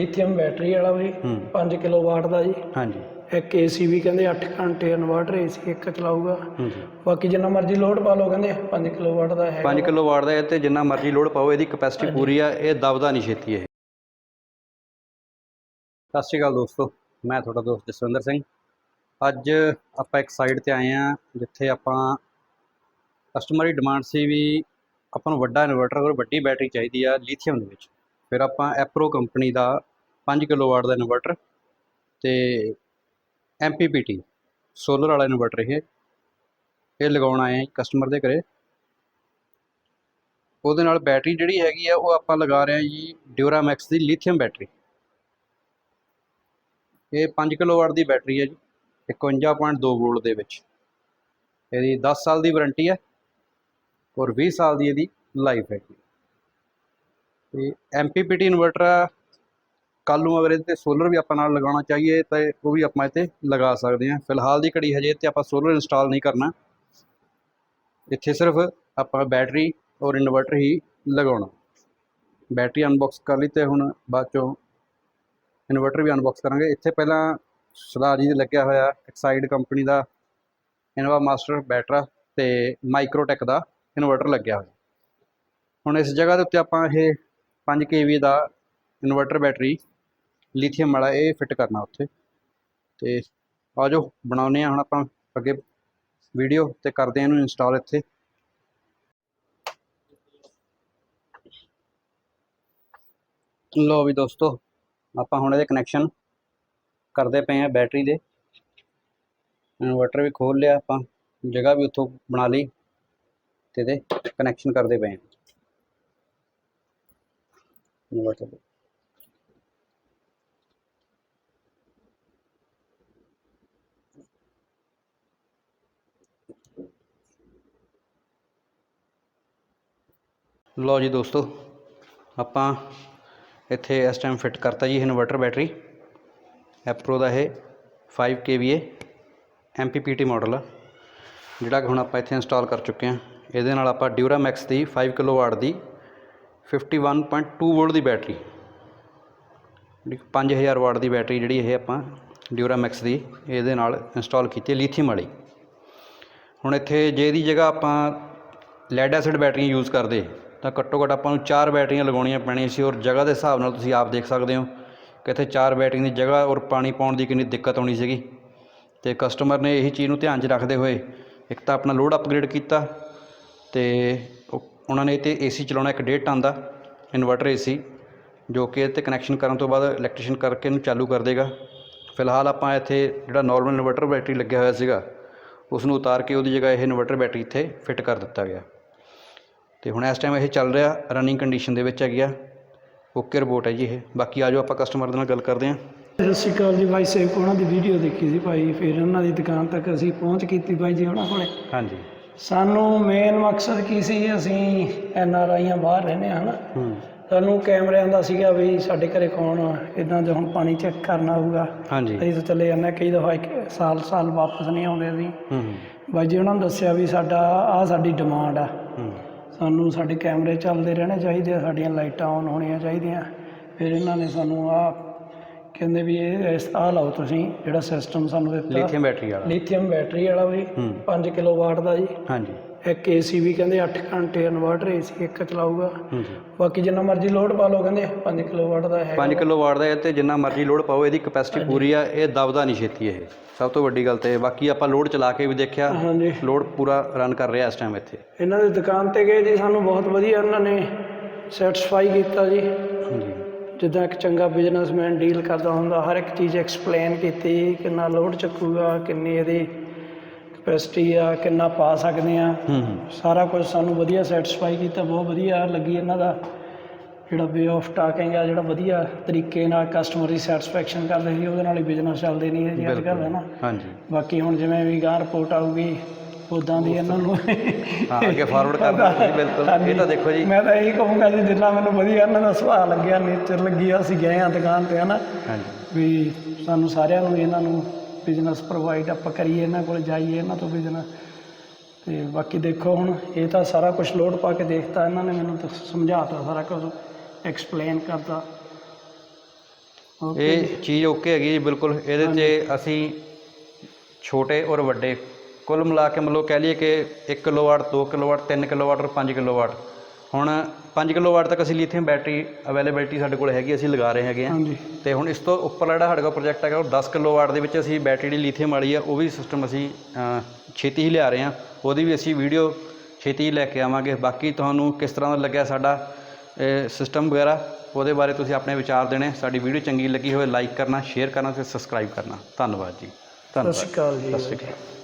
Lithium battery ਵਾਲਾ ਵੀ ਹੂੰ। 5 ਕਿਲੋਵਾਟ ਦਾ ਜੀ। ਹਾਂਜੀ। ਇੱਕ ਏਸੀ ਵੀ ਕਹਿੰਦੇ 8 ਘੰਟੇ ਇਨਵਰਟਰ ਏਸੀ ਇੱਕ ਚਲਾਊਗਾ। ਹੂੰ ਬਾਕੀ ਜਿੰਨਾ ਮਰਜ਼ੀ ਲੋਡ ਪਾ ਲਓ ਕਹਿੰਦੇ 5 ਕਿਲੋਵਾਟ ਦਾ ਹੈ 5 ਕਿਲੋ ਵਾਟ ਦਾ ਇਹ ਤੇ ਜਿੰਨਾ ਮਰਜ਼ੀ ਲੋਡ ਪਾਓ ਇਹਦੀ ਕਪੈਸਿਟੀ ਪੂਰੀ ਆ ਇਹ ਦਬਦਾ ਨਹੀਂ ਛੇਤੀ ਇਹ। ਸਤਿ ਸ਼੍ਰੀ ਅਕਾਲ ਦੋਸਤੋ ਮੈਂ ਤੁਹਾਡਾ ਦੋਸਤ ਜਸਵਿੰਦਰ ਸਿੰਘ। ਅੱਜ ਆਪਾਂ ਇੱਕ ਸਾਈਡ ਤੇ ਆਏ ਆ ਜਿੱਥੇ ਆਪਾਂ ਕਸਟਮਰ ਦੀ ਡਿਮਾਂਡ ਸੀ ਵੀ ਆਪਾਂ ਨੂੰ ਵੱਡਾ ਇਨਵਰਟਰ ਔਰ ਵੱਡੀ ਬੈਟਰੀ ਚਾਹੀਦੀ ਆ ਲੀਥੀਅਮ ਦੇ ਵਿੱਚ। ਫਿਰ ਆਪਾਂ ਐਪਰੋ ਕੰਪਨੀ ਦਾ 5 ਕਿਲੋ ਵਾਟ ਦਾ ਇਨਵਰਟਰ ਤੇ MPPT ਸੋਲਰ ਵਾਲਾ ਇਨਵਰਟਰ ਇਹ। ਇਹ ਲਗਾਉਣ ਆਏ ਆ ਕਸਟਮਰ ਦੇ ਘਰੇ। ਉਹਦੇ ਨਾਲ ਬੈਟਰੀ ਜਿਹੜੀ ਹੈਗੀ ਆ, ਉਹ ਆਪਾਂ ਲਗਾ ਰਹੇ ਹਾਂ ਜੀ ਡਿਊਰਾਮੈਕਸ ਦੀ ਲਿਥੀਅਮ ਬੈਟਰੀ। ਇਹ 5 ਕਿਲੋਵਾਟ ਦੀ ਬੈਟਰੀ ਹੈ ਜੀ 51.2 ਵੋਲਟ ਦੇ ਵਿੱਚ। ਇਹਦੀ 10 ਸਾਲ ਦੀ ਵਾਰੰਟੀ ਹੈ ਔਰ 20 ਸਾਲ ਦੀ ਇਹਦੀ ਲਾਈਫ ਹੈ। ਤੇ MPPT ਇਨਵਰਟਰ ਕੱਲ ਨੂੰ ਅਗਰ ਇਹਦੇ ਤੇ ਸੋਲਰ ਵੀ ਆਪਾਂ ਨਾਲ ਲਗਾਉਣਾ ਚਾਹੀਏ ਤਾਂ ਉਹ ਵੀ ਆਪਾਂ ਇੱਥੇ ਲਗਾ ਸਕਦੇ ਹਾਂ। ਫਿਲਹਾਲ ਦੀ ਘੜੀ ਹਜੇ ਇੱਥੇ ਆਪਾਂ ਸੋਲਰ ਇੰਸਟਾਲ ਨਹੀਂ ਕਰਨਾ। ਇੱਥੇ ਸਿਰਫ ਆਪਾਂ ਬੈਟਰੀ ਔਰ ਇਨਵਰਟਰ ਹੀ ਲਗਾਉਣਾ। ਬੈਟਰੀ ਅਨਬਾਕਸ ਕਰ ਲਈ ਤੇ ਹੁਣ ਬਾਅਦ ਚੋਂ ਇਨਵਰਟਰ ਵੀ ਅਨਬਾਕਸ ਕਰਾਂਗੇ। ਇੱਥੇ ਪਹਿਲਾਂ ਸਰਦਾਰ ਜੀ ਦੇ ਲੱਗਿਆ ਹੋਇਆ ਐਕਸਾਈਡ ਕੰਪਨੀ ਦਾ ਇਨਵਾ ਮਾਸਟਰ ਬੈਟਰਾ ਤੇ ਮਾਈਕਰੋਟੈਕ ਦਾ ਇਨਵਰਟਰ ਲੱਗਿਆ ਹੋਇਆ। ਹੁਣ ਇਸ ਜਗ੍ਹਾ ਦੇ ਉੱਤੇ ਆਪਾਂ ਇਹ 5 kV ਦਾ ਇਨਵਰਟਰ ਬੈਟਰੀ ਲਿਥੀਅਮ ਵਾਲਾ ਇਹ ਫਿੱਟ ਕਰਨਾ ਉੱਥੇ। ਤੇ ਆਜੋ ਬਣਾਉਨੇ ਆ ਹੁਣ ਆਪਾਂ ਅੱਗੇ ਵੀਡੀਓ ਤੇ ਕਰਦੇ ਆ ਇਹਨੂੰ ਇੰਸਟਾਲ ਇੱਥੇ। ਲੋ ਵੀ ਦੋਸਤੋ, ਆਪਾਂ ਹੁਣ ਇਹਦੇ ਕਨੈਕਸ਼ਨ ਕਰਦੇ ਪਏ ਆ ਬੈਟਰੀ ਦੇ। ਇਨਵਰਟਰ ਵੀ ਖੋਲ ਲਿਆ ਆਪਾਂ, ਜਗ੍ਹਾ ਵੀ ਉੱਥੋਂ ਬਣਾ ਲਈ ਤੇ ਇਹਦੇ ਕਨੈਕਸ਼ਨ ਕਰਦੇ ਪਏ ਆ ਇਨਵਰਟਰ। ਲਓ ਜੀ ਦੋਸਤੋ, ਆਪਾਂ ਇੱਥੇ ਇਸ ਟਾਈਮ ਫਿੱਟ ਕਰਤਾ ਜੀ ਇਨਵਰਟਰ ਬੈਟਰੀ ਐਪਰੋ ਦਾ ਇਹ 5 kVA MPPT ਮਾਡਲ ਆ ਜਿਹੜਾ ਕਿ ਹੁਣ ਆਪਾਂ ਇੱਥੇ ਇੰਸਟਾਲ ਕਰ ਚੁੱਕੇ ਹਾਂ। ਇਹਦੇ ਨਾਲ ਆਪਾਂ ਡਿਊਰਾਮੈਕਸ ਦੀ 5 ਕਿਲੋਵਾਟ ਦੀ 51.2 ਵੋਲਟ ਦੀ ਬੈਟਰੀ ਜਿਹੜੀ 5000 ਵਾਟ ਦੀ ਬੈਟਰੀ ਜਿਹੜੀ ਇਹ ਆਪਾਂ ਡਿਊਰਾਮੈਕਸ ਦੀ ਇਹਦੇ ਨਾਲ ਇੰਸਟਾਲ ਕੀਤੀ ਹੈ ਲੀਥੀਅਮ ਵਾਲੀ। ਹੁਣ ਇੱਥੇ ਜੇ ਇਹਦੀ ਜਗ੍ਹਾ ਆਪਾਂ ਲੈਡ ਐਸਿਡ ਬੈਟਰੀਆਂ ਯੂਜ਼ ਕਰਦੇ ਤਾਂ ਘੱਟੋ ਘੱਟ ਆਪਾਂ ਨੂੰ ਚਾਰ ਬੈਟਰੀਆਂ ਲਗਾਉਣੀਆਂ ਪੈਣੀਆਂ ਸੀ ਔਰ ਜਗ੍ਹਾ ਦੇ ਹਿਸਾਬ ਨਾਲ ਤੁਸੀਂ ਆਪ ਦੇਖ ਸਕਦੇ ਹੋ ਕਿ ਇੱਥੇ ਚਾਰ ਬੈਟਰੀਆਂ ਦੀ ਜਗ੍ਹਾ ਔਰ ਪਾਣੀ ਪਾਉਣ ਦੀ ਕਿੰਨੀ ਦਿੱਕਤ ਆਉਣੀ ਸੀਗੀ ਤੇ ਕਸਟਮਰ ਨੇ ਇਹੀ ਚੀਜ਼ ਨੂੰ ਧਿਆਨ 'ਚ ਰੱਖਦੇ ਹੋਏ ਇੱਕ ਤਾਂ ਆਪਣਾ ਲੋਡ ਅਪਗ੍ਰੇਡ ਕੀਤਾ ਤੇ ਉਹਨਾਂ ਨੇ ਇਹ 'ਤੇ ਏਸੀ ਚਲਾਉਣਾ ਇੱਕ ਡੇਢ ਟਨ ਦਾ ਇਨਵਰਟਰ ਏਸੀ ਜੋ ਕਿ ਇਹ 'ਤੇ ਕਨੈਕਸ਼ਨ ਕਰਨ ਤੋਂ ਬਾਅਦ ਇਲੈਕਟ੍ਰੀਸ਼ੀਅਨ ਕਰਕੇ ਇਹਨੂੰ ਚਾਲੂ ਕਰ ਦੇਗਾ। ਫਿਲਹਾਲ ਆਪਾਂ ਇੱਥੇ ਜਿਹੜਾ ਨਾਰਮਲ ਇਨਵਰਟਰ ਬੈਟਰੀ ਲੱਗਿਆ ਹੋਇਆ ਸੀਗਾ ਉਸ ਨੂੰ ਉਤਾਰ ਕੇ ਉਹਦੀ ਜਗ੍ਹਾ ਇਹ ਇਨਵਰਟਰ ਬੈਟਰੀ ਇੱਥੇ ਫਿੱਟ ਕਰ ਦਿੱਤਾ ਗਿਆ। ਤੇ ਹੁਣ ਇਸ ਟਾਈਮ ਇਹ ਚੱਲ ਰਿਹਾ ਰਨਿੰਗ ਕੰਡੀਸ਼ਨ ਦੇ ਵਿੱਚ ਹੈਗੀ ਆ। ਓਕੇ ਰਿਪੋਰਟ ਹੈ ਜੀ ਇਹ। ਬਾਕੀ ਆਜੋ ਆਪਾਂ ਕਸਟਮਰ ਦੇ ਨਾਲ ਗੱਲ ਕਰਦੇ ਹਾਂ। ਸਤਿ ਸ਼੍ਰੀ ਅਕਾਲ ਜੀ ਬਾਈ ਸੇਵਕ ਉਹਨਾਂ ਦੀ ਵੀਡੀਓ ਦੇਖੀ ਸੀ ਭਾਈ ਫਿਰ ਉਹਨਾਂ ਦੀ ਦੁਕਾਨ ਤੱਕ ਅਸੀਂ ਪਹੁੰਚ ਕੀਤੀ ਬਾਈ ਜੀ ਉਹਨਾਂ ਕੋਲੇ। ਹਾਂਜੀ। ਸਾਨੂੰ ਮੇਨ ਮਕਸਦ ਕੀ ਸੀ ਅਸੀਂ ਐਨ ਆਰ ਆਈਆਂ ਬਾਹਰ ਰਹਿੰਦੇ ਹਾਂ ਨਾ ਸਾਨੂੰ ਕੈਮਰਿਆਂ ਦਾ ਸੀਗਾ ਵੀ ਸਾਡੇ ਘਰੇ ਕੌਣ ਇਦਾਂ ਜੇ ਹੁਣ ਪਾਣੀ ਚੈੱਕ ਕਰਨਾ ਹੋਊਗਾ। ਹਾਂਜੀ। ਅਸੀਂ ਤਾਂ ਚੱਲੇ ਜਾਂਦੇ ਕਈ ਦਫਾ ਇੱਕ ਸਾਲ ਸਾਲ ਵਾਪਸ ਨਹੀਂ ਆਉਂਦੇ ਅਸੀਂ। ਬਾਈ ਜੀ ਉਹਨਾਂ ਨੂੰ ਦੱਸਿਆ ਵੀ ਸਾਡਾ ਆ ਸਾਡੀ ਡਿਮਾਂਡ ਆ। ਹੂੰ। ਸਾਨੂੰ ਸਾਡੇ ਕੈਮਰੇ ਚੱਲਦੇ ਰਹਿਣੇ ਚਾਹੀਦੇ ਆ, ਸਾਡੀਆਂ ਲਾਈਟਾਂ ਔਨ ਹੋਣੀਆਂ ਚਾਹੀਦੀਆਂ। ਫਿਰ ਇਹਨਾਂ ਨੇ ਸਾਨੂੰ ਆ ਕਹਿੰਦੇ ਵੀ ਇਹ ਇਸ ਆਹ ਲਓ ਤੁਸੀਂ ਜਿਹੜਾ ਸਿਸਟਮ ਸਾਨੂੰ ਦਿੱਤਾ। ਲਿਥੀਅਮ ਬੈਟਰੀ ਵਾਲਾ। ਲਿਥੀਅਮ ਬੈਟਰੀ ਵਾਲਾ ਵੀ ਹੂੰ। 5 ਕਿਲੋਵਾਟ ਦਾ ਜੀ। ਹਾਂਜੀ। ਇੱਕ ਏਸੀ ਵੀ ਕਹਿੰਦੇ 8 ਘੰਟੇ ਇਨਵਰਟਰ ਏਸੀ ਇੱਕ ਚਲਾਊਗਾ। ਬਾਕੀ ਜਿੰਨਾ ਮਰਜ਼ੀ ਲੋਡ ਪਾ ਲਓ ਕਹਿੰਦੇ 5 ਕਿਲੋਵਾਟ ਦਾ ਹੈ 5 ਕਿਲੋ ਵਾਟ ਦਾ ਇਹ ਤੇ ਜਿੰਨਾ ਮਰਜ਼ੀ ਲੋਡ ਪਾਓ ਇਹਦੀ ਕਪੈਸਿਟੀ ਪੂਰੀ ਆ ਇਹ ਦਬਦਾ ਨਹੀਂ ਛੇਤੀ ਇਹ। ਸਭ ਤੋਂ ਵੱਡੀ ਗੱਲ ਤੇ ਇਹ। ਬਾਕੀ ਆਪਾਂ ਲੋਡ ਚਲਾ ਕੇ ਵੀ ਦੇਖਿਆ ਹਾਂਜੀ। ਲੋਡ ਪੂਰਾ ਰਨ ਕਰ ਰਿਹਾ ਇਸ ਟਾਈਮ ਇੱਥੇ। ਇਹਨਾਂ ਦੀ ਦੁਕਾਨ ਤੇ ਗਏ ਜੀ ਸਾਨੂੰ ਬਹੁਤ ਵਧੀਆ ਉਹਨਾਂ ਨੇ ਸੈਟੀਸਫਾਈ ਕੀਤਾ ਜੀ। ਹਾਂਜੀ। ਜਿੱਦਾਂ ਇੱਕ ਚੰਗਾ ਬਿਜ਼ਨਸਮੈਨ ਡੀਲ ਕਰਦਾ ਹੁੰਦਾ ਹਰ ਇੱਕ ਚੀਜ਼ ਐਕਸਪਲੇਨ ਕੀਤੀ ਕਿੰਨਾ ਲੋਡ ਚੱਕੂਗਾ ਕਿੰਨੀ ਇਹਦੀ ਕਪੈਸਿਟੀ ਆ ਕਿੰਨਾ ਪਾ ਸਕਦੇ ਆ। ਸਾਰਾ ਕੁਝ ਸਾਨੂੰ ਵਧੀਆ ਸੈਟੀਸਫਾਈ ਕੀਤਾ ਬਹੁਤ ਵਧੀਆ ਲੱਗੀ ਇਹਨਾਂ ਦਾ। ਜਿਹੜਾ ਵੇ ਆਫ ਟਾਕਿੰਗ ਆ ਜਿਹੜਾ ਵਧੀਆ ਤਰੀਕੇ ਨਾਲ ਕਸਟਮਰ ਦੀ ਸੈਟੀਸਫੈਕਸ਼ਨ ਕਰਦੇ ਸੀ ਉਹਦੇ ਨਾਲ ਹੀ ਬਿਜ਼ਨਸ ਚੱਲਦੇ ਨਹੀਂ ਜੀ ਅੱਜ ਕੱਲ੍ਹ ਹੈ ਨਾ। ਹਾਂਜੀ। ਬਾਕੀ ਹੁਣ ਜਿਵੇਂ ਵੀ ਗਾਂ ਰਿਪੋਰਟ ਆਊਗੀ ਉਦਾਂ ਦੀ ਇਹਨਾਂ ਨੂੰ ਹਾਂ ਅੱਗੇ ਫਾਰਵਰਡ ਕਰ ਦਿਓ ਤੁਸੀਂ ਬਿਲਕੁਲ। ਇਹ ਤਾਂ ਦੇਖੋ ਜੀ। ਮੈਂ ਤਾਂ ਇਹੀ ਕਹੂੰਗਾ ਜੀ ਜਿੰਨਾ ਮੈਨੂੰ ਵਧੀਆ ਇਹਨਾਂ ਦਾ ਸੁਭਾਅ ਲੱਗਿਆ ਨੇਚਰ ਲੱਗੀ ਆ, ਅਸੀਂ ਗਏ ਆ ਦੁਕਾਨ ਤੇ ਹਨਾ। ਹਾਂਜੀ। ਵੀ ਸਾਨੂੰ ਸਾਰਿਆਂ ਨੂੰ ਇਹਨਾਂ ਨੂੰ ਬਿਜ਼ਨਸ ਪ੍ਰੋਵਾਈਡ ਆਪਾਂ ਕਰੀਏ ਇਹਨਾਂ ਕੋਲ ਜਾਈਏ ਇਹਨਾਂ ਤੋਂ ਬਿਜ਼ਨਸ ਤੇ ਬਾਕੀ ਦੇਖੋ ਹੁਣ ਇਹ ਤਾਂ ਸਾਰਾ ਕੁਝ ਲੋਡ ਪਾ ਕੇ ਦੇਖਤਾ ਇਹਨਾਂ ਨੇ ਮੈਨੂੰ ਤਾਂ ਸਮਝਾਤਾ ਸਾਰਾ ਕੁਝ ਐਕਸਪਲੇਨ ਕਰਤਾ। ਇਹ ਚੀਜ਼ ਓਕੇ ਹੈਗੀ ਜੀ ਬਿਲਕੁਲ। ਇਹਦੇ 'ਚ ਅਸੀਂ ਛੋਟੇ ਔਰ ਵੱਡੇ ਕੁੱਲ ਮਿਲਾ ਕੇ ਮਤਲਬ ਕਹਿ ਲਈਏ ਕਿ 1 ਕਿਲੋਵਾਟ 2 ਕਿਲੋਵਾਟ 3 ਕਿਲੋਵਾਟ ਔਰ 5 ਕਿਲੋਵਾਟ ਹੁਣ 5 ਕਿਲੋਵਾਟ ਤੱਕ ਅਸੀਂ ਲਿਥੀਅਮ ਬੈਟਰੀ ਅਵੇਲੇਬਿਲਿਟੀ ਸਾਡੇ ਕੋਲ ਹੈਗੀ ਅਸੀਂ ਲਗਾ ਰਹੇ ਹੈਗੇ ਆ। ਹਾਂਜੀ। ਤੇ ਹੁਣ ਇਸ ਤੋਂ ਉੱਪਰ ਜਿਹੜਾ ਸਾਡੇ ਕੋਲ ਪ੍ਰੋਜੈਕਟ ਹੈਗਾ ਉਹ 10 ਕਿਲੋਵਾਟ ਦੇ ਵਿੱਚ ਅਸੀਂ ਬੈਟਰੀ ਦੀ ਲਿਥੀਅਮ ਵਾਲੀ ਆ ਉਹ ਵੀ ਸਿਸਟਮ ਅਸੀਂ ਛੇਤੀ ਹੀ ਲਿਆ ਰਹੇ ਆ। ਉਹਦੀ ਵੀ ਅਸੀਂ ਵੀਡੀਓ ਛੇਤੀ ਹੀ ਲੈ ਕੇ ਆਵਾਂਗੇ। ਬਾਕੀ ਤੁਹਾਨੂੰ ਕਿਸ ਤਰ੍ਹਾਂ ਦਾ ਲੱਗਿਆ ਸਾਡਾ ਸਿਸਟਮ ਵਗੈਰਾ ਉਹਦੇ ਬਾਰੇ ਤੁਸੀਂ ਆਪਣੇ ਵਿਚਾਰ ਦੇਣੇ। ਸਾਡੀ ਵੀਡੀਓ ਚੰਗੀ ਲੱਗੀ ਹੋਵੇ ਲਾਈਕ ਕਰਨਾ ਸ਼ੇਅਰ ਕਰਨਾ ਤੇ ਸਬਸਕ੍ਰਾਈਬ ਕਰਨਾ। ਧੰਨਵਾਦ ਜੀ। ਸਤਿ ਧੰਨਵਾਦ ਸ਼੍ਰੀ ਅਕਾਲ ਜੀ। ਸਤਿ ਸ਼੍ਰੀ ਅਕਾਲ।